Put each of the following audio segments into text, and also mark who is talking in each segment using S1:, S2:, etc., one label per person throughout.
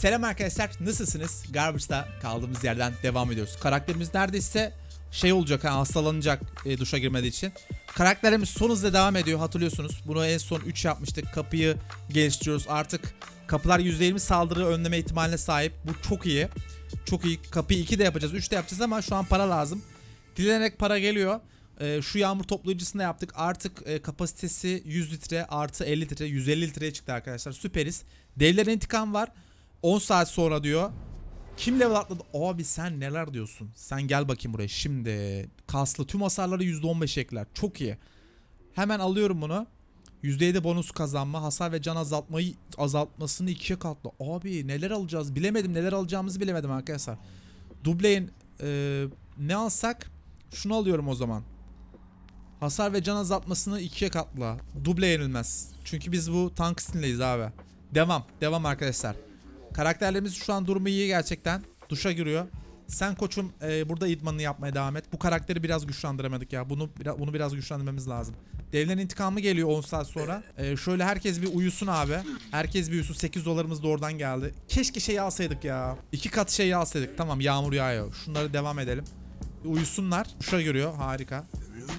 S1: Selam arkadaşlar nasılsınız? Garbage'da kaldığımız yerden devam ediyoruz. Karakterimiz neredeyse şey olacak ha, hastalanacak e, duşa girmediği için. Karakterimiz son hızla devam ediyor hatırlıyorsunuz. Bunu en son 3 yapmıştık. Kapıyı geliştiriyoruz. Artık kapılar %20 saldırı önleme ihtimaline sahip. Bu çok iyi. Çok iyi. Kapıyı 2 de yapacağız 3 de yapacağız ama şu an para lazım. Dilenerek para geliyor. Ee, şu yağmur toplayıcısını da yaptık. Artık e, kapasitesi 100 litre artı 50 litre 150 litreye çıktı arkadaşlar. Süperiz. Devlerin intikam var. 10 saat sonra diyor. Kim level atladı? Abi sen neler diyorsun? Sen gel bakayım buraya. Şimdi kaslı tüm hasarları %15 ekler. Çok iyi. Hemen alıyorum bunu. %7 bonus kazanma, hasar ve can azaltmayı azaltmasını ikiye katla. Abi neler alacağız? Bilemedim. Neler alacağımızı bilemedim arkadaşlar. Dubleyin e, ne alsak? Şunu alıyorum o zaman. Hasar ve can azaltmasını ikiye katla. Duble yenilmez. Çünkü biz bu tank stinleyiz abi. Devam. Devam arkadaşlar. Karakterlerimiz şu an durumu iyi gerçekten. Duşa giriyor. Sen koçum e, burada idmanını yapmaya devam et. Bu karakteri biraz güçlendiremedik ya. Bunu bunu biraz güçlendirmemiz lazım. Devlerin intikamı geliyor 10 saat sonra. E, şöyle herkes bir uyusun abi. Herkes bir uyusun. 8 dolarımız da oradan geldi. Keşke şeyi alsaydık ya. İki kat şeyi alsaydık. Tamam yağmur yağıyor. Şunları devam edelim. Uyusunlar. Duşa giriyor. Harika.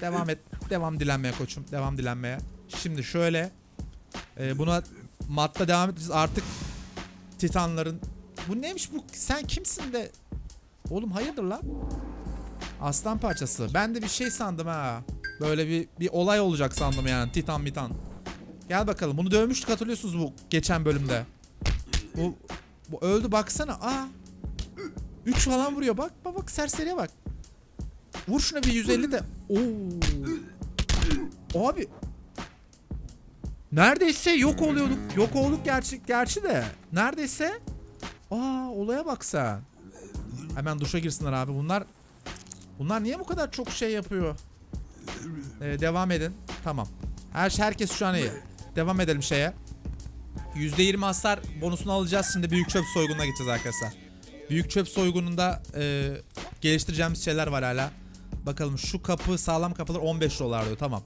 S1: Devam et. Devam dilenmeye koçum. Devam dilenmeye. Şimdi şöyle. E, buna matta devam edeceğiz. Artık Titanların. Bu neymiş bu? Sen kimsin de? Oğlum hayırdır lan? Aslan parçası. Ben de bir şey sandım ha. Böyle bir bir olay olacak sandım yani. Titan mitan. Gel bakalım. Bunu dövmüştük hatırlıyorsunuz bu geçen bölümde. Bu, bu öldü baksana. Aa. 3 falan vuruyor. Bak bak bak serseriye bak. Vur şuna bir 150 de. Oo. Abi. Neredeyse yok oluyorduk. Yok olduk gerçi, gerçi de. Neredeyse. Aa olaya bak sen. Hemen duşa girsinler abi. Bunlar Bunlar niye bu kadar çok şey yapıyor? Ee, devam edin. Tamam. Her şey herkes şu an iyi. Devam edelim şeye. %20 hasar bonusunu alacağız. Şimdi büyük çöp soygununa gideceğiz arkadaşlar. Büyük çöp soygununda e, geliştireceğimiz şeyler var hala. Bakalım şu kapı sağlam kapılar 15 dolar diyor. Tamam.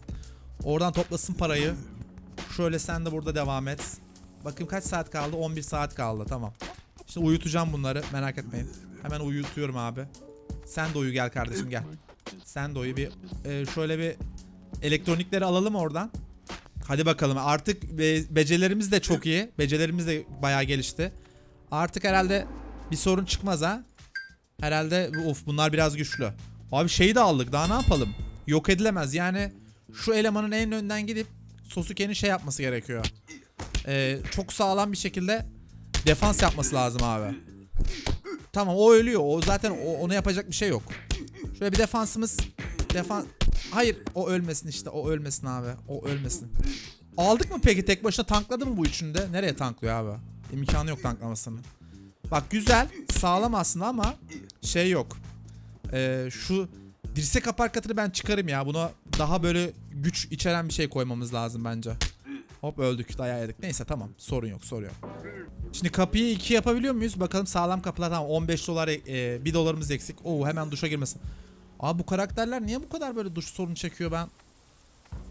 S1: Oradan toplasın parayı. Şöyle sen de burada devam et. Bakın kaç saat kaldı? 11 saat kaldı. Tamam. Şimdi uyutacağım bunları. Merak etmeyin. Hemen uyutuyorum abi. Sen de uyu gel kardeşim gel. Sen de uyu bir e, şöyle bir elektronikleri alalım oradan. Hadi bakalım artık be, becerilerimiz de çok iyi. Becerilerimiz de bayağı gelişti. Artık herhalde bir sorun çıkmaz ha. Herhalde of bunlar biraz güçlü. Abi şeyi de aldık daha ne yapalım? Yok edilemez yani şu elemanın en önden gidip Sosuke'nin şey yapması gerekiyor. Ee, çok sağlam bir şekilde defans yapması lazım abi. Tamam o ölüyor. O zaten o, ona yapacak bir şey yok. Şöyle bir defansımız defans Hayır o ölmesin işte. O ölmesin abi. O ölmesin. Aldık mı peki tek başına tankladı mı bu üçünde? Nereye tanklıyor abi? İmkanı yok tanklamasının. Bak güzel, sağlam aslında ama şey yok. Ee, şu dirsek aparkatını ben çıkarım ya. Buna daha böyle güç içeren bir şey koymamız lazım bence. Hop öldük, dayağı yedik. Neyse tamam. Sorun yok, sorun yok. Şimdi kapıyı iki yapabiliyor muyuz? Bakalım sağlam kapılar tamam 15 dolar e, 1 dolarımız eksik. Oo hemen duşa girmesin. Abi bu karakterler niye bu kadar böyle duş sorunu çekiyor ben?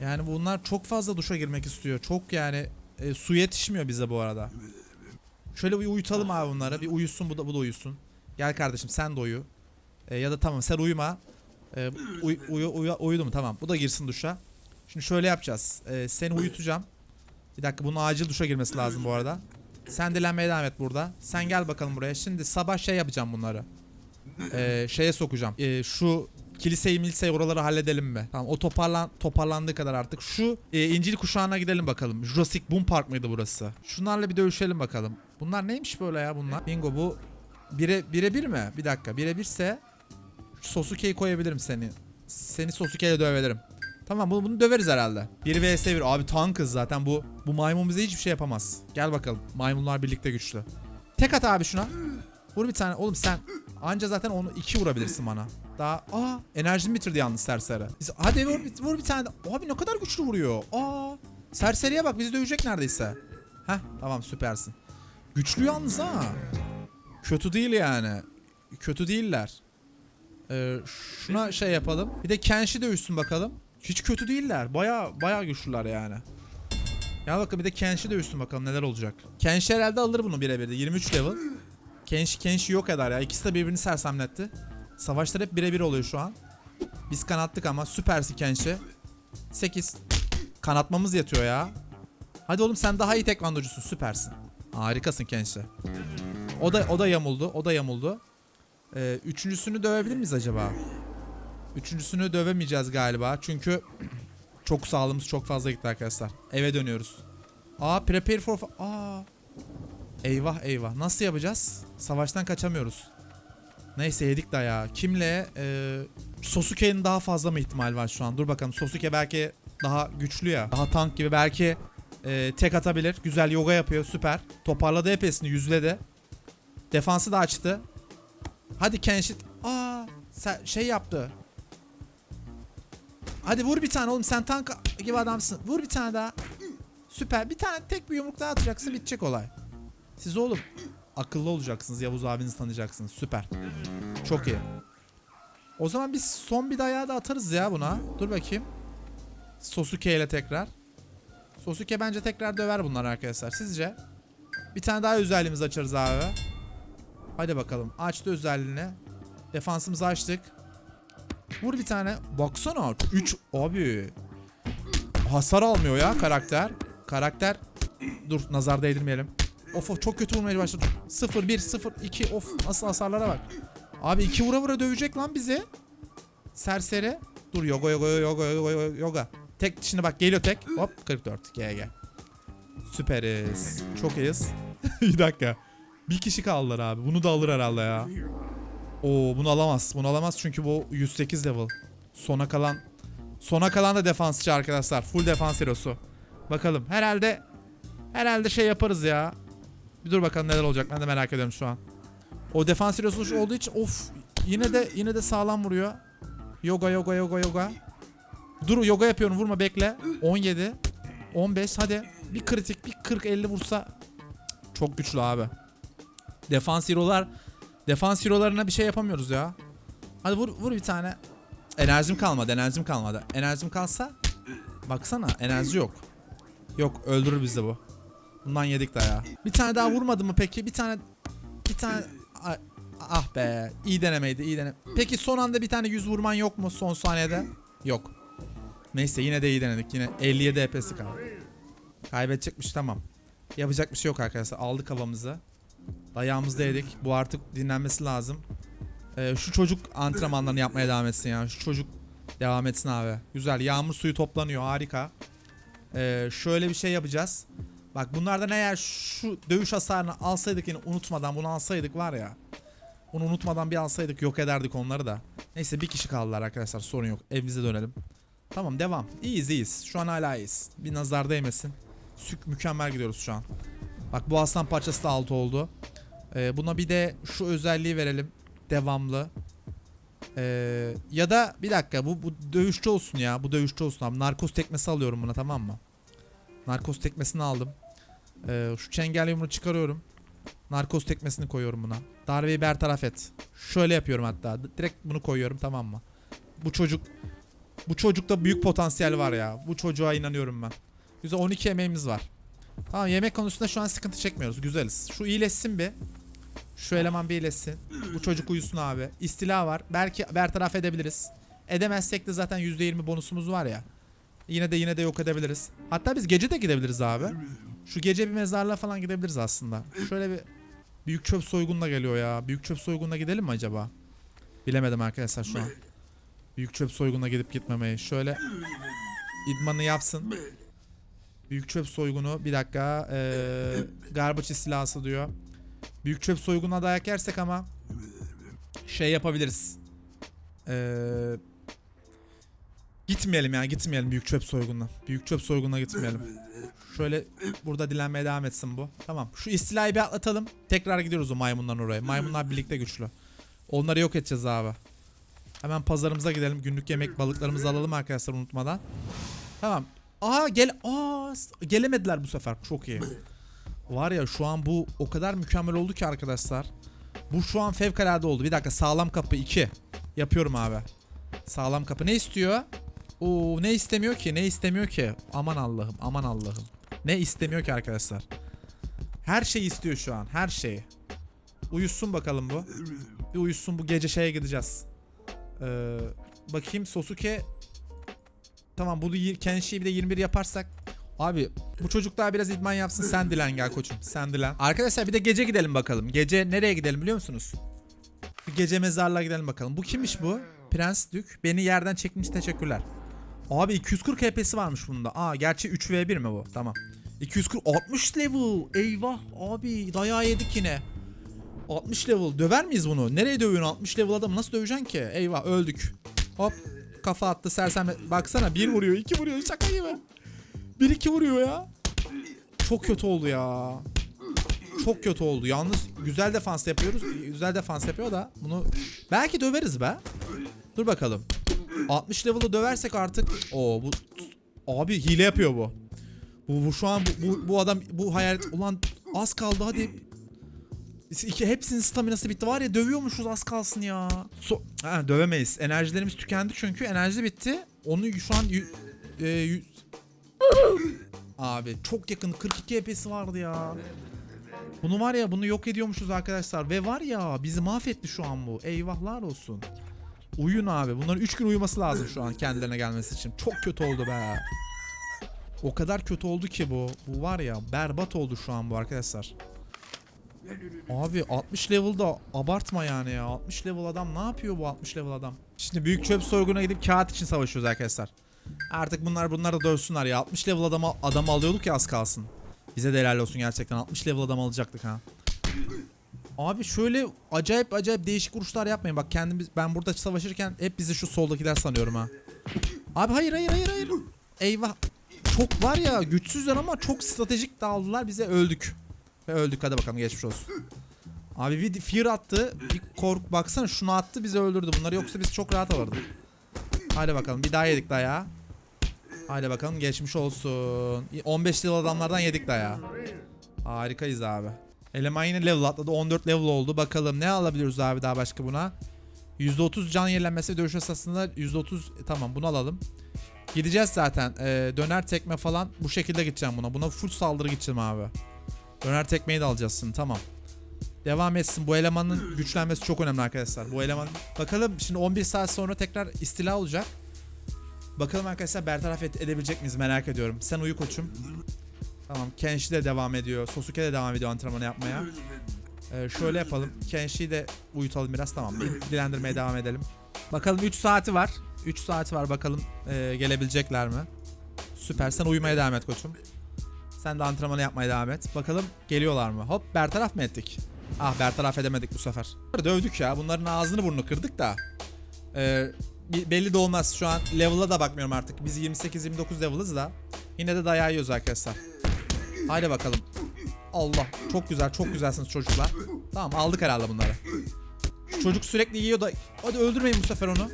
S1: Yani bunlar çok fazla duşa girmek istiyor. Çok yani e, su yetişmiyor bize bu arada. Şöyle bir uyutalım abi bunları. Bir uyusun bu da bu da uyusun. Gel kardeşim sen de uyu. E, ya da tamam sen uyuma. E, uy, uyu, uyu, uyudu mu tamam. Bu da girsin duşa. Şimdi şöyle yapacağız. E, seni uyutacağım. Bir dakika bunun acil duşa girmesi lazım bu arada. Sen dilenmeye devam et burada. Sen gel bakalım buraya. Şimdi sabah şey yapacağım bunları. Ee, şeye sokacağım. Ee, şu kiliseyi miliseyi oraları halledelim mi? Tamam o toparlan toparlandığı kadar artık. Şu e, İncil kuşağına gidelim bakalım. Jurassic Boom Park mıydı burası? Şunlarla bir dövüşelim bakalım. Bunlar neymiş böyle ya bunlar? Bingo bu bire bire bir mi? Bir dakika bire birse Sosuke'yi koyabilirim seni. Seni Sosuke'yle dövebilirim. Tamam bunu, bunu döveriz herhalde. 1 vs 1. Abi tankız zaten bu. Bu maymun bize hiçbir şey yapamaz. Gel bakalım. Maymunlar birlikte güçlü. Tek at abi şuna. Vur bir tane. Oğlum sen anca zaten onu iki vurabilirsin bana. Daha aa enerjimi bitirdi yalnız serseri. Biz, hadi vur, vur bir tane. Abi ne kadar güçlü vuruyor. Aa serseriye bak bizi dövecek neredeyse. Heh tamam süpersin. Güçlü yalnız ha. Kötü değil yani. Kötü değiller. Ee, şuna şey yapalım. Bir de Kenshi dövüşsün bakalım. Hiç kötü değiller. Baya baya güçlüler yani. Ya bakın bir de Kenshi dövüşsün bakalım neler olacak. Kenshi herhalde alır bunu birebir de. 23 level. Kenshi Kenshi yok eder ya. İkisi de birbirini sersemletti. Savaşlar hep birebir oluyor şu an. Biz kanattık ama süpersi Kenshi. 8. Kanatmamız yatıyor ya. Hadi oğlum sen daha iyi tekvandocusun süpersin. Harikasın Kenshi. O da o da yamuldu. O da yamuldu. Ee, üçüncüsünü dövebilir miyiz acaba? Üçüncüsünü dövemeyeceğiz galiba. Çünkü çok sağlığımız çok fazla gitti arkadaşlar. Eve dönüyoruz. Aa prepare for... Aa. Eyvah eyvah. Nasıl yapacağız? Savaştan kaçamıyoruz. Neyse yedik dayağı. Kimle? Ee, Sosuke'nin daha fazla mı ihtimal var şu an? Dur bakalım. Sosuke belki daha güçlü ya. Daha tank gibi belki e, tek atabilir. Güzel yoga yapıyor. Süper. Toparladı hepsini. Yüzledi. Defansı da açtı. Hadi Kenshit. Aa, şey yaptı. Hadi vur bir tane oğlum sen tank gibi adamsın. Vur bir tane daha. Süper. Bir tane tek bir yumruk daha atacaksın bitecek olay. Siz oğlum akıllı olacaksınız. Yavuz abinizi tanıyacaksınız. Süper. Çok iyi. O zaman biz son bir dayağı da atarız ya buna. Dur bakayım. Sosuke ile tekrar. Sosuke bence tekrar döver bunlar arkadaşlar. Sizce? Bir tane daha özelliğimizi açarız abi. Hadi bakalım. Açtı özelliğini. Defansımızı açtık. Vur bir tane. Baksana. 3 abi. Hasar almıyor ya karakter. Karakter. Dur nazar değdirmeyelim. Of of çok kötü vurmaya başladı. 0 1 0 2 of nasıl hasarlara bak. Abi 2 vura vura dövecek lan bizi. Serseri. Dur yoga yoga yoga yoga yoga yoga. Tek şimdi bak geliyor tek. Hop 44 GG. Süperiz. Çok iyiyiz. bir dakika. Bir kişi kaldılar abi. Bunu da alır herhalde ya. Oo bunu alamaz. Bunu alamaz çünkü bu 108 level. Sona kalan sona kalan da defansçı arkadaşlar. Full defans hero'su. Bakalım. Herhalde herhalde şey yaparız ya. Bir dur bakalım neler olacak. Ben de merak ediyorum şu an. O defans hero'su olduğu için of yine de yine de sağlam vuruyor. Yoga yoga yoga yoga. Dur yoga yapıyorum vurma bekle. 17 15 hadi. Bir kritik bir 40 50 vursa çok güçlü abi. Defans hero'lar Defans hero'larına bir şey yapamıyoruz ya. Hadi vur vur bir tane. Enerjim kalmadı, enerjim kalmadı. Enerjim kalsa baksana enerji yok. Yok öldürür bizi bu. Bundan yedik ya. Bir tane daha vurmadı mı peki? Bir tane bir tane Ah- be. iyi denemeydi, iyi deneme. Peki son anda bir tane 100 vurman yok mu son saniyede? Yok. Neyse yine de iyi denedik. Yine 57 EP'si kaldı. Kaybedecekmiş tamam. Yapacak bir şey yok arkadaşlar. Aldık havamızı. Dayağımızı da yedik. Bu artık dinlenmesi lazım. Ee, şu çocuk antrenmanlarını yapmaya devam etsin ya. Şu çocuk devam etsin abi. Güzel. Yağmur suyu toplanıyor. Harika. Ee, şöyle bir şey yapacağız. Bak bunlardan eğer şu dövüş hasarını alsaydık yine unutmadan bunu alsaydık var ya. Bunu unutmadan bir alsaydık yok ederdik onları da. Neyse bir kişi kaldılar arkadaşlar sorun yok. Evimize dönelim. Tamam devam. İyiyiz iyiyiz. Şu an hala iyiyiz. Bir nazar değmesin. Sük mükemmel gidiyoruz şu an. Bak bu aslan parçası da altı oldu. Ee, buna bir de şu özelliği verelim. Devamlı. Ee, ya da bir dakika bu, bu dövüşçü olsun ya. Bu dövüşçü olsun abi. Narkoz tekmesi alıyorum buna tamam mı? Narkoz tekmesini aldım. Ee, şu çengel yumruğu çıkarıyorum. Narkoz tekmesini koyuyorum buna. Darbeyi bertaraf et. Şöyle yapıyorum hatta. Direkt bunu koyuyorum tamam mı? Bu çocuk bu çocukta büyük potansiyel var ya. Bu çocuğa inanıyorum ben. Güzel 12 emeğimiz var. Tamam yemek konusunda şu an sıkıntı çekmiyoruz. Güzeliz. Şu iyileşsin bir. Şu eleman bir iyileşsin. Bu çocuk uyusun abi. İstila var. Belki bertaraf edebiliriz. Edemezsek de zaten %20 bonusumuz var ya. Yine de yine de yok edebiliriz. Hatta biz gece de gidebiliriz abi. Şu gece bir mezarlığa falan gidebiliriz aslında. Şöyle bir büyük çöp soygunla geliyor ya. Büyük çöp soygunla gidelim mi acaba? Bilemedim arkadaşlar şu an. Büyük çöp soygunla gidip gitmemeyi. Şöyle idmanı yapsın. Büyük çöp soygunu bir dakika. Ee, garbage istilası diyor. Büyük çöp soygununa dayak yersek ama şey yapabiliriz. Ee, gitmeyelim yani gitmeyelim büyük çöp soygununa. Büyük çöp soygununa gitmeyelim. Şöyle burada dilenmeye devam etsin bu. Tamam. Şu istilayı bir atlatalım. Tekrar gidiyoruz o maymunların oraya. Maymunlar birlikte güçlü. Onları yok edeceğiz abi. Hemen pazarımıza gidelim. Günlük yemek balıklarımızı alalım arkadaşlar unutmadan. Tamam. Aa gel aa gelemediler bu sefer. Çok iyi. Var ya şu an bu o kadar mükemmel oldu ki arkadaşlar. Bu şu an fevkalade oldu. Bir dakika sağlam kapı 2. Yapıyorum abi. Sağlam kapı ne istiyor? Oo ne istemiyor ki? Ne istemiyor ki? Aman Allah'ım, aman Allah'ım. Ne istemiyor ki arkadaşlar? Her şeyi istiyor şu an. Her şeyi. Uyusun bakalım bu. Bir uyusun bu gece şeye gideceğiz. Ee, bakayım Sosuke Tamam bunu Kenshi'yi bir de 21 yaparsak Abi bu çocuk daha biraz idman yapsın sen dilen gel koçum sen dilen. Arkadaşlar bir de gece gidelim bakalım. Gece nereye gidelim biliyor musunuz? Bir gece mezarlığa gidelim bakalım. Bu kimmiş bu? Prens Dük. Beni yerden çekmiş teşekkürler. Abi 240 HP'si varmış bunda. Aa gerçi 3v1 mi bu? Tamam. 240 60 level. Eyvah abi dayağı yedik yine. 60 level. Döver miyiz bunu? Nereye dövüyorsun 60 level adamı? Nasıl döveceksin ki? Eyvah öldük. Hop. Kafa attı sersem. Baksana bir vuruyor, iki vuruyor. Şaka gibi. Bir iki vuruyor ya. Çok kötü oldu ya. Çok kötü oldu. Yalnız güzel defans yapıyoruz. Güzel defans yapıyor da bunu belki döveriz be. Dur bakalım. 60 level'ı döversek artık o bu abi hile yapıyor bu. Bu, bu şu an bu, bu, bu adam bu hayalet ulan az kaldı hadi. İki, hepsinin staminası bitti var ya dövüyormuşuz az kalsın ya. So ha, dövemeyiz. Enerjilerimiz tükendi çünkü enerji bitti. Onu şu an e, Abi çok yakın 42 HP'si vardı ya. Bunu var ya bunu yok ediyormuşuz arkadaşlar. Ve var ya bizi mahvetti şu an bu. Eyvahlar olsun. Uyun abi. Bunların 3 gün uyuması lazım şu an kendilerine gelmesi için. Çok kötü oldu be. O kadar kötü oldu ki bu. Bu var ya berbat oldu şu an bu arkadaşlar. Abi 60 level'da abartma yani ya. 60 level adam ne yapıyor bu 60 level adam? Şimdi büyük çöp soyguna gidip kağıt için savaşıyoruz arkadaşlar. Artık bunlar bunlar da dövsünler ya. 60 level adamı, adam alıyorduk ya az kalsın. Bize de helal olsun gerçekten. 60 level adam alacaktık ha. Abi şöyle acayip acayip değişik vuruşlar yapmayın. Bak kendimiz ben burada savaşırken hep bizi şu soldakiler sanıyorum ha. Abi hayır hayır hayır hayır. Eyvah. Çok var ya güçsüzler ama çok stratejik dağıldılar. Bize öldük. Ve öldük hadi bakalım geçmiş olsun. Abi bir fear attı. Bir kork baksana şunu attı bizi öldürdü. Bunları yoksa biz çok rahat alırdık. Hadi bakalım bir daha yedik dayağı. Hadi bakalım geçmiş olsun. 15 yıl adamlardan yedik dayağı. Harikayız abi. Eleman yine level atladı. 14 level oldu. Bakalım ne alabiliyoruz abi daha başka buna. %30 can yenilenmesi dövüş esasında %30 e, tamam bunu alalım. Gideceğiz zaten. Ee, döner tekme falan bu şekilde gideceğim buna. Buna full saldırı gideceğim abi. Döner tekmeyi de alacağız şimdi tamam. Devam etsin. Bu elemanın güçlenmesi çok önemli arkadaşlar. Bu eleman bakalım şimdi 11 saat sonra tekrar istila olacak. Bakalım arkadaşlar bertaraf et- edebilecek miyiz merak ediyorum. Sen uyu koçum. Tamam Kenshi de devam ediyor. Sosuke de devam ediyor antrenmanı yapmaya. Ee, şöyle yapalım. Kenshi'yi de uyutalım biraz tamam. Dilendirmeye devam edelim. Bakalım 3 saati var. 3 saati var bakalım ee, gelebilecekler mi? Süper sen uyumaya devam et koçum. Sen de antrenmanı yapmaya devam et. Bakalım geliyorlar mı? Hop bertaraf mı ettik? Ah bertaraf edemedik bu sefer. Dövdük ya. Bunların ağzını burnunu kırdık da. Ee, belli de olmaz. Şu an level'a da bakmıyorum artık. Biz 28-29 level'ız da. Yine de dayağı yiyoruz arkadaşlar. Haydi bakalım. Allah. Çok güzel. Çok güzelsiniz çocuklar. Tamam aldık herhalde bunları. Çocuk sürekli yiyor da. Hadi öldürmeyin bu sefer onu.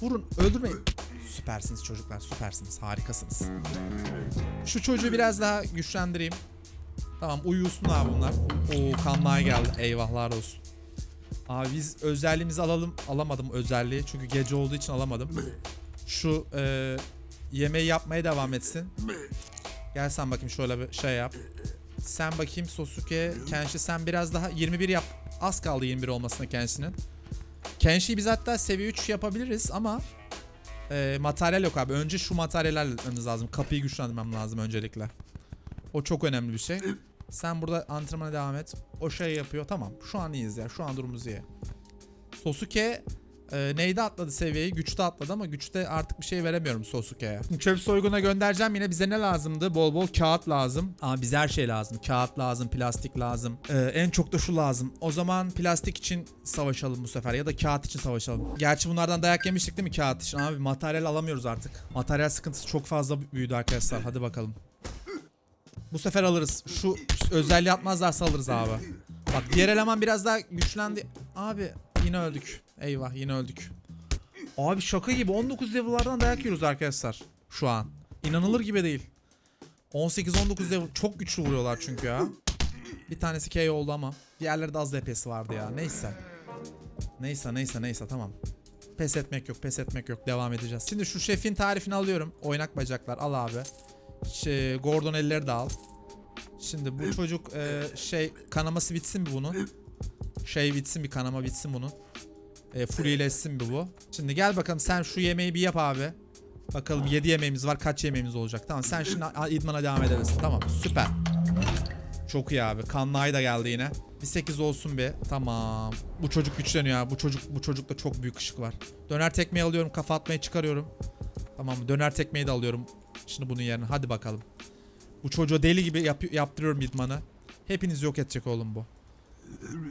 S1: Vurun. Öldürmeyin. Süpersiniz çocuklar. Süpersiniz. Harikasınız. Şu çocuğu biraz daha güçlendireyim. Tamam uyusun abi bunlar. Oo kanlığa geldi. Eyvahlar olsun. Abi biz özelliğimizi alalım. Alamadım özelliği. Çünkü gece olduğu için alamadım. Şu e, yemeği yapmaya devam etsin. Gel sen bakayım şöyle bir şey yap. Sen bakayım Sosuke, Kenshi sen biraz daha 21 yap. Az kaldı 21 olmasına Kenshi'nin. Kenshi'yi biz hatta seviye 3 yapabiliriz ama e, materyal yok abi. Önce şu materyaller lazım. Kapıyı güçlendirmem lazım öncelikle. O çok önemli bir şey. Sen burada antrenmana devam et. O şey yapıyor. Tamam. Şu an iyiyiz ya. Şu an durumumuz iyi. Sosuke e, neyde atladı seviyeyi? Güçte atladı ama güçte artık bir şey veremiyorum Sosuke'ye. Çöp soyguna göndereceğim yine. Bize ne lazımdı? Bol bol kağıt lazım. Ama bize her şey lazım. Kağıt lazım, plastik lazım. E, en çok da şu lazım. O zaman plastik için savaşalım bu sefer ya da kağıt için savaşalım. Gerçi bunlardan dayak yemiştik değil mi kağıt için? Abi materyal alamıyoruz artık. Materyal sıkıntısı çok fazla büyüdü arkadaşlar. Hadi bakalım. Bu sefer alırız. Şu özelliği atmazlarsa alırız abi. Bak diğer eleman biraz daha güçlendi. Abi yine öldük. Eyvah yine öldük. Abi şaka gibi 19 level'lardan dayak yiyoruz arkadaşlar. Şu an. İnanılır gibi değil. 18-19 level çok güçlü vuruyorlar çünkü ya. Bir tanesi KO oldu ama. Diğerleri de az DPS vardı ya. Neyse. Neyse neyse neyse tamam. Pes etmek yok pes etmek yok devam edeceğiz. Şimdi şu şefin tarifini alıyorum. Oynak bacaklar al abi. Şey, Gordon elleri de al. Şimdi bu çocuk e, şey kanaması bitsin bir bunun. Şey bitsin bir kanama bitsin bunun. E, fullleşsin bir bu. Şimdi gel bakalım sen şu yemeği bir yap abi. Bakalım 7 yemeğimiz var kaç yemeğimiz olacak. Tamam sen şimdi idmana devam edebilirsin. Tamam süper. Çok iyi abi. Kanlay da geldi yine. Bir 8 olsun be. Tamam. Bu çocuk güçleniyor abi. Bu çocuk bu çocukta çok büyük ışık var. Döner tekmeyi alıyorum. Kafa atmayı çıkarıyorum. Tamam? Döner tekmeyi de alıyorum. Şimdi bunun yerine. Hadi bakalım. Bu çocuğu deli gibi yap- yaptırıyorum idmanı. Hepiniz yok edecek oğlum bu.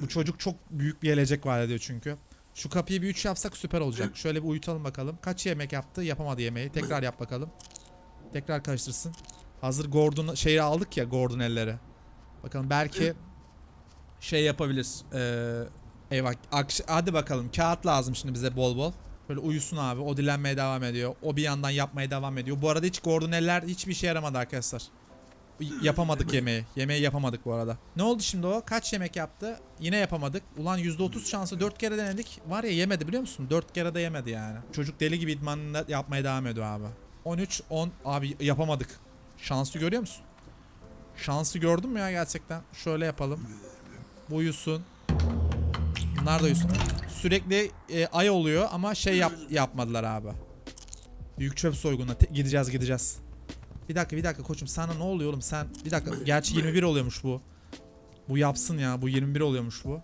S1: Bu çocuk çok büyük bir gelecek vaat ediyor çünkü. Şu kapıyı bir 3 yapsak süper olacak. Şöyle bir uyutalım bakalım. Kaç yemek yaptı? Yapamadı yemeği. Tekrar yap bakalım. Tekrar karıştırsın. Hazır Gordon şeyi aldık ya Gordon elleri. Bakalım belki şey yapabilir. Ee, eyvah. Hadi bakalım. Kağıt lazım şimdi bize bol bol. Böyle uyusun abi. O dilenmeye devam ediyor. O bir yandan yapmaya devam ediyor. Bu arada hiç Gordon eller hiçbir işe yaramadı arkadaşlar. Yapamadık yemeği. Yemeği yapamadık bu arada. Ne oldu şimdi o? Kaç yemek yaptı? Yine yapamadık. Ulan %30 şansı 4 kere denedik. Var ya yemedi biliyor musun? 4 kere de yemedi yani. Çocuk deli gibi idmanını yapmaya devam ediyor abi. 13 10 abi yapamadık. Şansı görüyor musun? Şansı gördün mü ya gerçekten? Şöyle yapalım. Bu uyusun. Bunlar da uyusun. Sürekli e, ay oluyor ama şey yap, yapmadılar abi. Büyük çöp soygununa gideceğiz gideceğiz. Bir dakika bir dakika koçum sana ne oluyor oğlum sen bir dakika gerçi 21 oluyormuş bu. Bu yapsın ya bu 21 oluyormuş bu.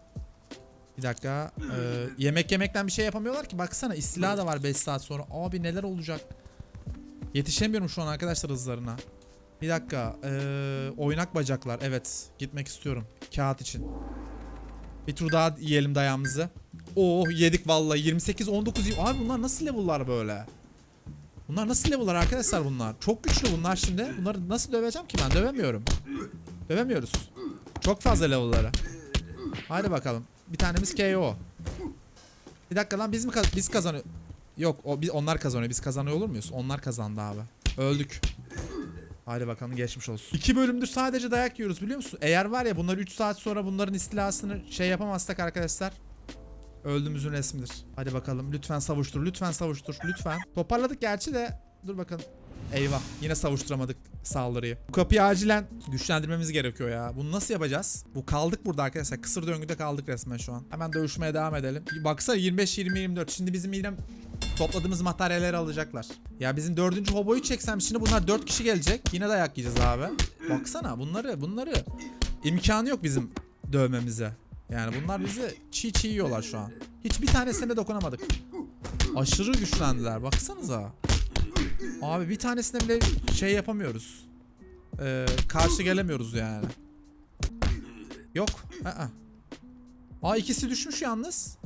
S1: Bir dakika e, yemek yemekten bir şey yapamıyorlar ki baksana istila da var 5 saat sonra. Abi neler olacak? Yetişemiyorum şu an arkadaşlar hızlarına. Bir dakika. Ee, oynak bacaklar. Evet. Gitmek istiyorum. Kağıt için. Bir tur daha yiyelim dayağımızı. Oh yedik vallahi. 28 19 yirmi- Abi bunlar nasıl level'lar böyle? Bunlar nasıl level'lar arkadaşlar bunlar? Çok güçlü bunlar şimdi. Bunları nasıl döveceğim ki ben? Dövemiyorum. Dövemiyoruz. Çok fazla level'ları. Hadi bakalım. Bir tanemiz KO. Bir dakika lan biz mi kaz- biz kazanıyor? Yok o biz onlar kazanıyor. Biz kazanıyor olur muyuz? Onlar kazandı abi. Öldük. Hadi bakalım geçmiş olsun. İki bölümdür sadece dayak yiyoruz biliyor musun? Eğer var ya bunlar 3 saat sonra bunların istilasını şey yapamazsak arkadaşlar öldüğümüzün resmidir. Hadi bakalım lütfen savuştur lütfen savuştur lütfen. Toparladık gerçi de dur bakalım. Eyvah yine savuşturamadık saldırıyı. Bu kapıyı acilen güçlendirmemiz gerekiyor ya. Bunu nasıl yapacağız? Bu kaldık burada arkadaşlar. Kısır döngüde kaldık resmen şu an. Hemen dövüşmeye devam edelim. Baksana 25 20 24. Şimdi bizim yine topladığımız materyalleri alacaklar. Ya bizim dördüncü hoboyu çeksem şimdi bunlar dört kişi gelecek. Yine dayak yiyeceğiz abi. Baksana bunları bunları imkanı yok bizim dövmemize. Yani bunlar bizi çiğ çiğ yiyorlar şu an. Hiçbir tanesine dokunamadık. Aşırı güçlendiler. Baksanıza. Abi bir tanesine bile şey yapamıyoruz. Ee, karşı gelemiyoruz yani. Yok. Aa. Aa ikisi düşmüş yalnız.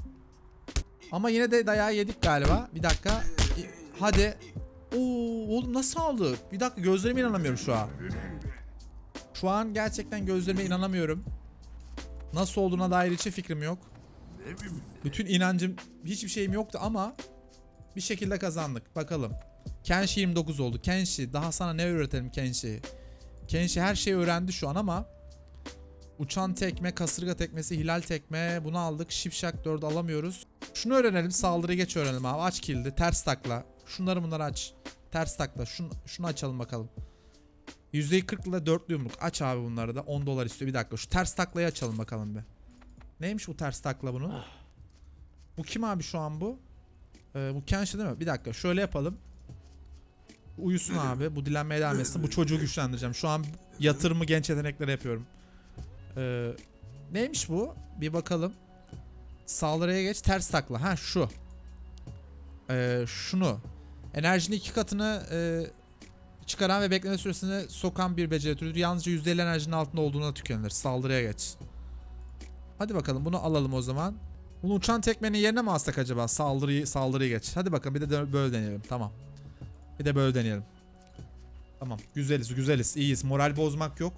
S1: Ama yine de dayağı yedik galiba. Bir dakika. İ- Hadi. Oo, oğlum nasıl aldık? Bir dakika gözlerime inanamıyorum şu an. Şu an gerçekten gözlerime inanamıyorum. Nasıl olduğuna dair hiçbir fikrim yok. Bütün inancım hiçbir şeyim yoktu ama bir şekilde kazandık. Bakalım. Kenshi 29 oldu. Kenshi daha sana ne öğretelim Kenshi? Kenshi her şeyi öğrendi şu an ama Uçan tekme, kasırga tekmesi, hilal tekme bunu aldık. Şipşak 4 alamıyoruz. Şunu öğrenelim. Saldırı geç öğrenelim abi. Aç kilidi. Ters takla. Şunları bunları aç. Ters takla. Şunu, şunu açalım bakalım. %40 ile 4 yumruk. Aç abi bunları da. 10 dolar istiyor. Bir dakika. Şu ters taklayı açalım bakalım bir. Neymiş bu ters takla bunun? Bu kim abi şu an bu? Ee, bu Kenshi değil mi? Bir dakika. Şöyle yapalım. Uyusun abi. Bu dilenmeye devam etsin. Bu çocuğu güçlendireceğim. Şu an yatırımı genç yeteneklere yapıyorum. Ee, neymiş bu? Bir bakalım. Saldırıya geç ters takla. Ha şu. Ee, şunu. Enerjinin iki katını e, çıkaran ve bekleme süresini sokan bir beceri türüdür. Yalnızca %50 enerjinin altında olduğuna tükenilir. Saldırıya geç. Hadi bakalım bunu alalım o zaman. Bunu uçan tekmenin yerine mi alsak acaba? Saldırıyı saldırıyı geç. Hadi bakalım bir de böyle deneyelim. Tamam. Bir de böyle deneyelim. Tamam. Güzeliz, güzeliz. iyiyiz. Moral bozmak yok.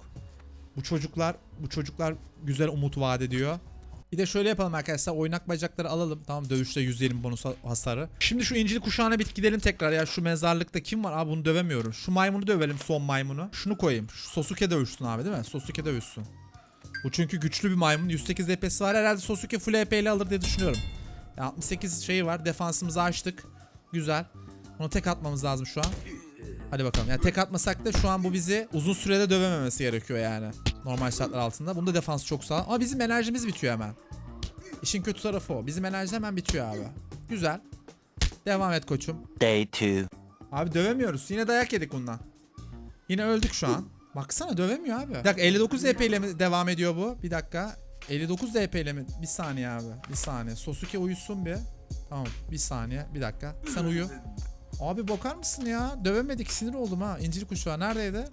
S1: Bu çocuklar bu çocuklar güzel umut vaat ediyor. Bir de şöyle yapalım arkadaşlar. Oynak bacakları alalım. Tamam dövüşte 120 bonus ha- hasarı. Şimdi şu incili kuşağına bir gidelim tekrar ya. Şu mezarlıkta kim var? Abi bunu dövemiyorum. Şu maymunu dövelim son maymunu. Şunu koyayım. Şu Sosuke dövüşsün abi değil mi? Sosuke dövüşsün. Bu çünkü güçlü bir maymun. 108 DPS var. Herhalde Sosuke full EP ile alır diye düşünüyorum. Ya 68 şeyi var. Defansımızı açtık. Güzel. Onu tek atmamız lazım şu an. Hadi bakalım. Yani tek atmasak da şu an bu bizi uzun sürede dövememesi gerekiyor yani. Normal şartlar altında. Bunda defans çok sağlam. Ama bizim enerjimiz bitiyor hemen. İşin kötü tarafı o. Bizim enerji hemen bitiyor abi. Güzel. Devam et koçum.
S2: Day 2.
S1: Abi dövemiyoruz. Yine dayak yedik bundan. Yine öldük şu an. Baksana dövemiyor abi. Bir dakika 59 DP ile mi devam ediyor bu? Bir dakika. 59 DP ile mi? Bir saniye abi. Bir saniye. Sosuke uyusun bir. Tamam. Bir saniye. Bir dakika. Sen uyu. Abi bakar mısın ya? Dövemedik. Sinir oldum ha. İncil kuşağı neredeydi?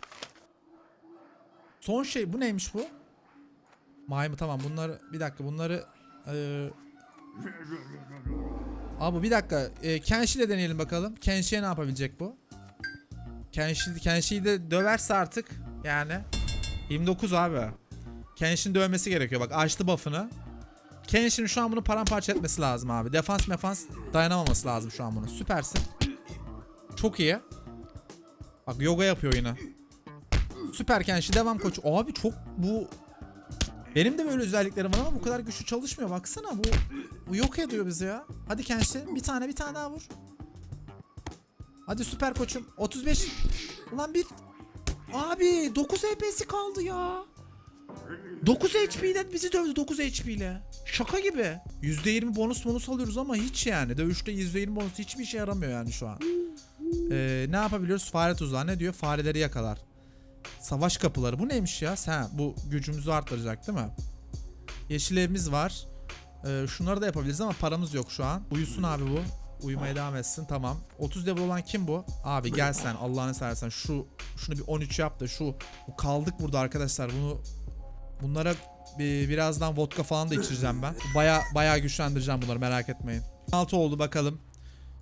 S1: Son şey. Bu neymiş bu? Maymu tamam. Bunları bir dakika. Bunları eee Abi bir dakika. E, Kenshi ile deneyelim bakalım. Kenshi'ye ne yapabilecek bu? Kenshi, Kenshi'yi de döverse artık yani 29 abi. Kenshi'nin dövmesi gerekiyor. Bak açtı buff'ını. Kenshi'nin şu an bunu paramparça etmesi lazım abi. Defans mefans dayanamaması lazım şu an bunu. Süpersin. Çok iyi. Bak yoga yapıyor yine. Süper Kenshi devam koç. Abi çok bu benim de böyle özelliklerim var ama bu kadar güçlü çalışmıyor. Baksana bu, bu yok ediyor bizi ya. Hadi Kenshi bir tane bir tane daha vur. Hadi süper koçum. 35. Ulan bir. Abi 9 HP'si kaldı ya. 9 HP'den bizi dövdü 9 HP ile. Şaka gibi. %20 bonus bonus alıyoruz ama hiç yani. Dövüşte %20 bonus hiçbir işe yaramıyor yani şu an. Ee, ne yapabiliyoruz? Fare tuzağı ne diyor? Fareleri yakalar. Savaş kapıları. Bu neymiş ya? Sen bu gücümüzü arttıracak değil mi? Yeşil evimiz var. Ee, şunları da yapabiliriz ama paramız yok şu an. Uyusun abi bu. Uyumaya devam etsin tamam. 30 level olan kim bu? Abi gel sen Allah'ını seversen şu şunu bir 13 yap da şu kaldık burada arkadaşlar bunu bunlara bir, birazdan vodka falan da içireceğim ben. Baya baya güçlendireceğim bunları merak etmeyin. 6 oldu bakalım.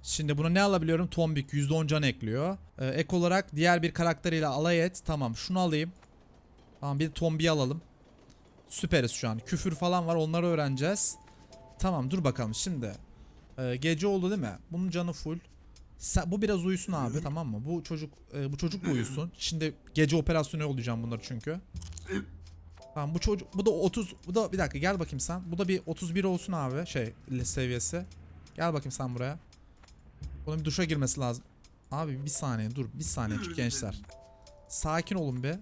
S1: Şimdi buna ne alabiliyorum? Tombik %10 can ekliyor. Ee, ek olarak diğer bir karakteriyle alay et. Tamam şunu alayım. Tamam bir de Tombi'yi alalım. Süperiz şu an. Küfür falan var onları öğreneceğiz. Tamam dur bakalım şimdi. Ee, gece oldu değil mi? Bunun canı full. Sen, bu biraz uyusun abi tamam mı? Bu çocuk e, bu çocuk da uyusun. Şimdi gece operasyonu olacağım bunları çünkü. Tamam bu çocuk bu da 30 bu da bir dakika gel bakayım sen. Bu da bir 31 olsun abi şey seviyesi. Gel bakayım sen buraya. Bunun bir duşa girmesi lazım. Abi bir saniye dur bir saniye gençler. Sakin olun be.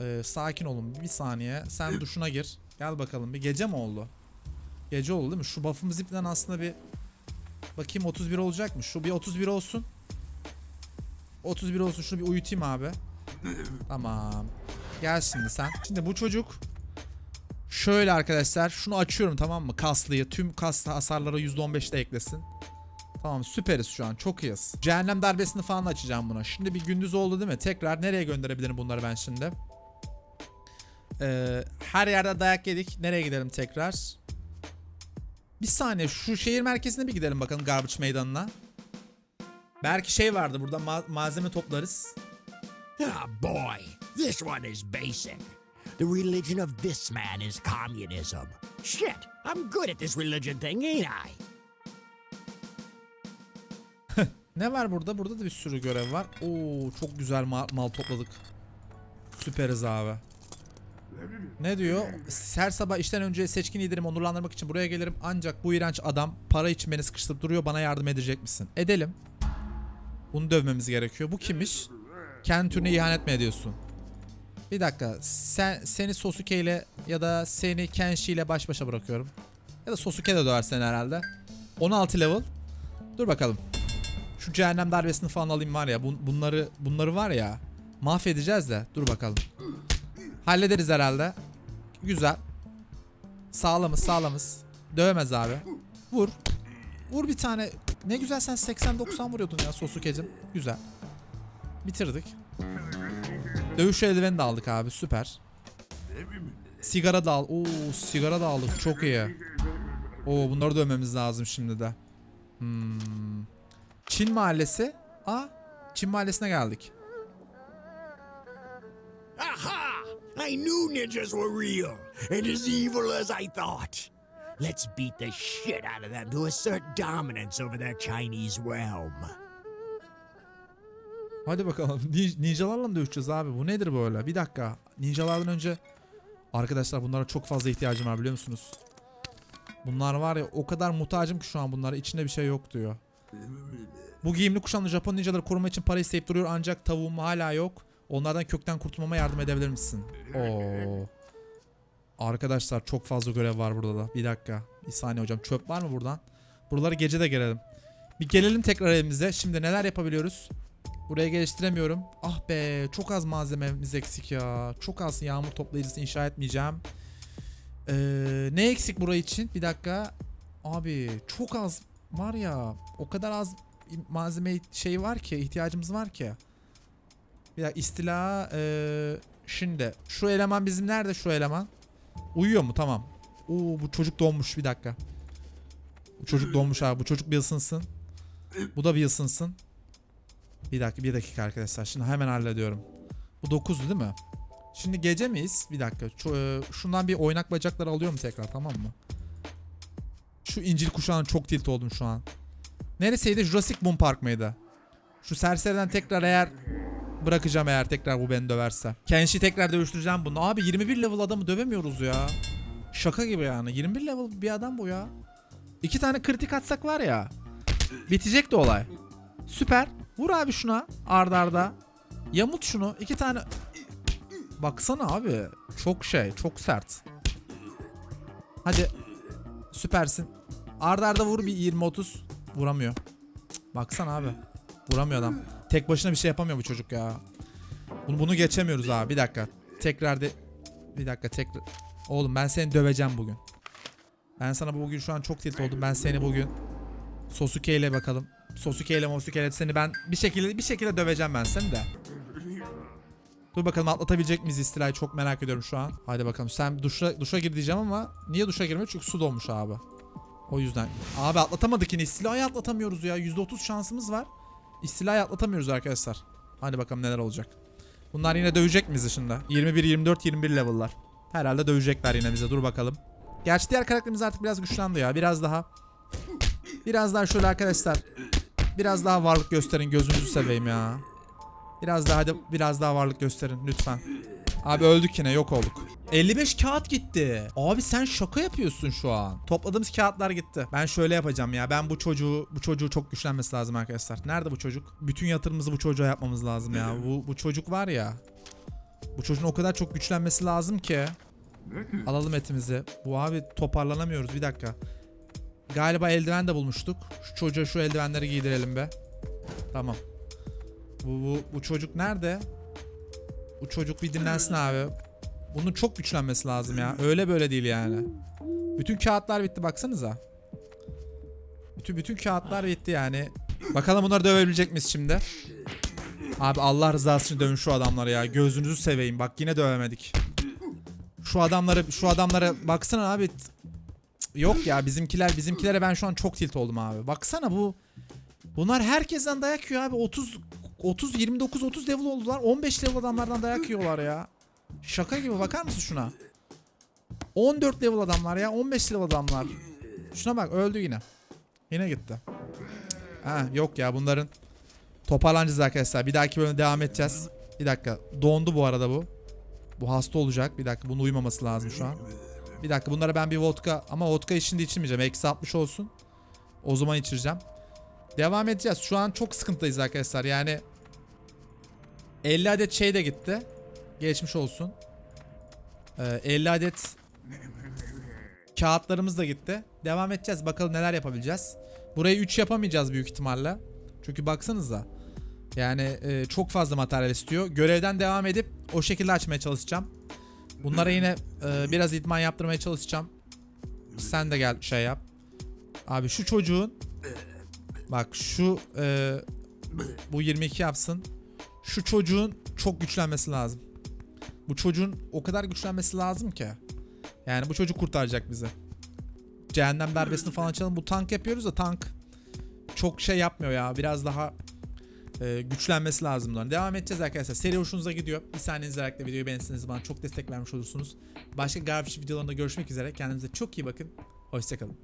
S1: Ee, sakin olun bir saniye. Sen duşuna gir. Gel bakalım bir gece mi oldu? Gece oldu değil mi? Şu buff'ımız ipten aslında bir bakayım 31 olacak mı? Şu bir 31 olsun. 31 olsun şunu bir uyutayım abi. Tamam. Gel şimdi sen. Şimdi bu çocuk şöyle arkadaşlar şunu açıyorum tamam mı? Kaslıyı tüm kas hasarlara %15 de eklesin. Tamam süperiz şu an çok iyiyiz. Cehennem darbesini falan açacağım buna. Şimdi bir gündüz oldu değil mi? Tekrar nereye gönderebilirim bunları ben şimdi? Ee, her yerde dayak yedik. Nereye gidelim tekrar? Bir saniye şu şehir merkezine bir gidelim bakalım Garbage Meydanı'na. Belki şey vardı burada ma- malzeme toplarız.
S3: Ah, boy, this one is basic. The religion of this man is communism. Shit, I'm good at this religion thing, ain't I?
S1: Ne var burada? Burada da bir sürü görev var. Oo çok güzel ma- mal topladık. Süperiz abi. Ne diyor? Her sabah işten önce seçkin liderimi onurlandırmak için buraya gelirim. Ancak bu iğrenç adam para için beni sıkıştırıp duruyor. Bana yardım edecek misin? Edelim. Bunu dövmemiz gerekiyor. Bu kimmiş? Kendi türüne ihanet mi ediyorsun? Bir dakika. Sen seni Sosuke ile ya da seni Kenshi ile baş başa bırakıyorum. Ya da Sosuke de döver seni herhalde. 16 level. Dur bakalım. Şu cehennem darbesini falan alayım var ya. bun- bunları bunları var ya. Mahvedeceğiz de. Dur bakalım. Hallederiz herhalde. Güzel. Sağlamız sağlamız. Dövemez abi. Vur. Vur bir tane. Ne güzel sen 80-90 vuruyordun ya Sosukecim. Güzel. Bitirdik. Dövüş eldiveni de aldık abi süper. Sigara da al. Oo sigara da aldık çok iyi. Oo bunları dövmemiz lazım şimdi de. Hmm. Çin mahallesi. Aa Çin mahallesine geldik.
S3: Aha! I knew ninjas were real and as evil as I thought. Let's beat the shit out of them to assert dominance over their Chinese realm.
S1: Hadi bakalım. Nin- Ninjalarla mı dövüşeceğiz abi? Bu nedir böyle? Bir dakika. Ninjalardan önce arkadaşlar bunlara çok fazla ihtiyacım var biliyor musunuz? Bunlar var ya o kadar muhtacım ki şu an bunlara içinde bir şey yok diyor. Bu giyimli kuşamlı Japon ninjaları koruma için para isteyip duruyor ancak tavuğum hala yok. Onlardan kökten kurtulmama yardım edebilir misin? Oo. Arkadaşlar çok fazla görev var burada da. Bir dakika. Bir saniye hocam. Çöp var mı buradan? Buraları gece de gelelim. Bir gelelim tekrar evimize. Şimdi neler yapabiliyoruz? Buraya geliştiremiyorum. Ah be çok az malzememiz eksik ya. Çok az yağmur toplayıcısı inşa etmeyeceğim. Ee, ne eksik burayı için? Bir dakika. Abi çok az var ya. O kadar az malzeme şey var ki ihtiyacımız var ki. Bir dakika istila ee, şimdi şu eleman bizim nerede şu eleman? Uyuyor mu? Tamam. Oo bu çocuk donmuş bir dakika. Bu çocuk donmuş abi. Bu çocuk bir ısınsın. Bu da bir ısınsın. Bir dakika bir dakika arkadaşlar. Şimdi hemen hallediyorum. Bu 9'du değil mi? Şimdi gece miyiz? Bir dakika. Şu, şundan bir oynak bacakları alıyorum tekrar tamam mı? Şu incil kuşağına çok tilt oldum şu an. Neresiydi? Jurassic Moon Park mıydı? Şu serseriden tekrar eğer bırakacağım eğer tekrar bu beni döverse. Kenshi tekrar dövüştüreceğim bunu. Abi 21 level adamı dövemiyoruz ya. Şaka gibi yani. 21 level bir adam bu ya. İki tane kritik atsak var ya. Bitecek de olay. Süper. Vur abi şuna arda arda. Yamut şunu. iki tane. Baksana abi. Çok şey. Çok sert. Hadi. Süpersin. Arda arda vur bir 20-30. Vuramıyor. Cık, Baksana abi. Vuramıyor adam. Tek başına bir şey yapamıyor bu çocuk ya. Bunu, bunu geçemiyoruz abi. Bir dakika. Tekrar de... Bir dakika tekrar... Oğlum ben seni döveceğim bugün. Ben sana bugün şu an çok tilt oldum. Ben seni bugün Sosuke ile bakalım. Sosuke ile Mosuke ile seni ben bir şekilde bir şekilde döveceğim ben seni de. Dur bakalım atlatabilecek miyiz istilayı çok merak ediyorum şu an. Haydi bakalım sen duşa, duşa gir diyeceğim ama niye duşa girmiyor? Çünkü su dolmuş abi. O yüzden. Abi atlatamadık yine istilayı atlatamıyoruz ya. %30 şansımız var. İstilayı atlatamıyoruz arkadaşlar. Hadi bakalım neler olacak. Bunlar yine dövecek mi şimdi? 21, 24, 21 level'lar. Herhalde dövecekler yine bize. Dur bakalım. Gerçi diğer karakterimiz artık biraz güçlendi ya. Biraz daha. Biraz daha şöyle arkadaşlar. Biraz daha varlık gösterin. Gözünüzü seveyim ya. Biraz daha hadi biraz daha varlık gösterin lütfen. Abi öldük yine yok olduk. 55 kağıt gitti. Abi sen şaka yapıyorsun şu an. Topladığımız kağıtlar gitti. Ben şöyle yapacağım ya. Ben bu çocuğu bu çocuğu çok güçlenmesi lazım arkadaşlar. Nerede bu çocuk? Bütün yatırımımızı bu çocuğa yapmamız lazım ya. Bu bu çocuk var ya. Bu çocuğun o kadar çok güçlenmesi lazım ki. Alalım etimizi. Bu abi toparlanamıyoruz. Bir dakika. Galiba eldiven de bulmuştuk. Şu çocuğa şu eldivenleri giydirelim be. Tamam. Bu, bu, bu çocuk nerede? Bu çocuk bir dinlensin abi. Bunun çok güçlenmesi lazım ya. Öyle böyle değil yani. Bütün kağıtlar bitti baksanıza. Bütün bütün kağıtlar bitti yani. Bakalım bunları dövebilecek miyiz şimdi? Abi Allah rızası için dövün şu adamları ya. Gözünüzü seveyim. Bak yine dövemedik. Şu adamları şu adamlara baksana abi. Yok ya bizimkiler bizimkilere ben şu an çok tilt oldum abi. Baksana bu bunlar herkesten dayak yiyor abi. 30 30 29 30 level oldular. 15 level adamlardan dayak yiyorlar ya. Şaka gibi bakar mısın şuna? 14 level adamlar ya. 15 level adamlar. Şuna bak öldü yine. Yine gitti. Ha yok ya bunların toparlanacağız arkadaşlar. Bir dahaki bölümde devam edeceğiz. Bir dakika. Dondu bu arada bu. Bu hasta olacak. Bir dakika. Bunun uyumaması lazım şu an. Bir dakika. Bunlara ben bir vodka ama vodka içinde içmeyeceğim. Eksi 60 olsun. O zaman içireceğim. Devam edeceğiz. Şu an çok sıkıntıyız arkadaşlar. Yani 50 adet şey de gitti. Geçmiş olsun. Ee, 50 adet kağıtlarımız da gitti. Devam edeceğiz. Bakalım neler yapabileceğiz. Burayı 3 yapamayacağız büyük ihtimalle. Çünkü baksanıza. Yani e, çok fazla materyal istiyor. Görevden devam edip o şekilde açmaya çalışacağım. Bunlara yine e, biraz idman yaptırmaya çalışacağım. Sen de gel şey yap. Abi şu çocuğun bak şu e, bu 22 yapsın. Şu çocuğun çok güçlenmesi lazım. Bu çocuğun o kadar güçlenmesi lazım ki. Yani bu çocuk kurtaracak bizi. Cehennem darbesini falan açalım. Bu tank yapıyoruz da tank çok şey yapmıyor ya. Biraz daha e, güçlenmesi lazım bunların. Devam edeceğiz arkadaşlar. Seri hoşunuza gidiyor. Bir saniye izleyerek de videoyu beğenirseniz bana çok destek vermiş olursunuz. Başka garbage videolarında görüşmek üzere. Kendinize çok iyi bakın. Hoşçakalın.